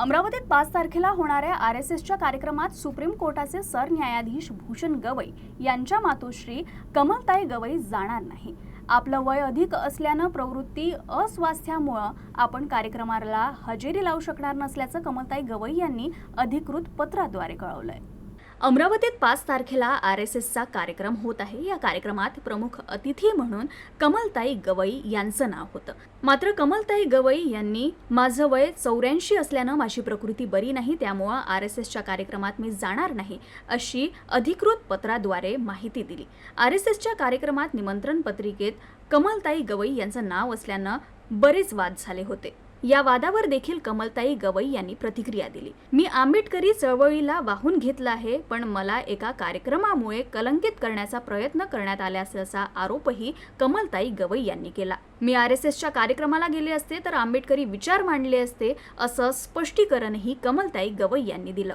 अमरावतीत पाच तारखेला होणाऱ्या आर एस एसच्या कार्यक्रमात सुप्रीम कोर्टाचे सरन्यायाधीश भूषण गवई यांच्या मातोश्री कमलताई गवई जाणार नाही. आपलं वय अधिक असल्यानं प्रवृत्ती अस्वास्थ्यामुळं आपण कार्यक्रमाला हजेरी लावू शकणार नसल्याचं कमलताई गवई यांनी अधिकृत पत्राद्वारे कळवलंय. अमरावतीत पाच तारखेला आर एस एसचा कार्यक्रम होत आहे. या कार्यक्रमात प्रमुख अतिथी म्हणून कमलताई गवई यांचं नाव होतं. मात्र कमलताई गवई यांनी माझं वय चौऱ्याऐंशी असल्यानं माझी प्रकृती बरी नाही त्यामुळं आर एस एसच्या कार्यक्रमात मी जाणार नाही अशी अधिकृत पत्राद्वारे माहिती दिली. आर एस एसच्या कार्यक्रमात निमंत्रण पत्रिकेत कमलताई गवई यांचं नाव असल्यानं बरेच वाद झाले होते. या वादावर देखील कमलताई गवई यांनी प्रतिक्रिया दिली. मी आंबेडकरी चळवळीला वाहून घेतलं आहे पण मला एका कार्यक्रमामुळे कलंकित करण्याचा प्रयत्न करण्यात आल्याचा आरोपही कमलताई गवई यांनी केला. मी आर एस एसच्या कार्यक्रमाला गेले असते तर आंबेडकरी विचार मांडले असते असं स्पष्टीकरणही कमलताई गवई यांनी दिलं.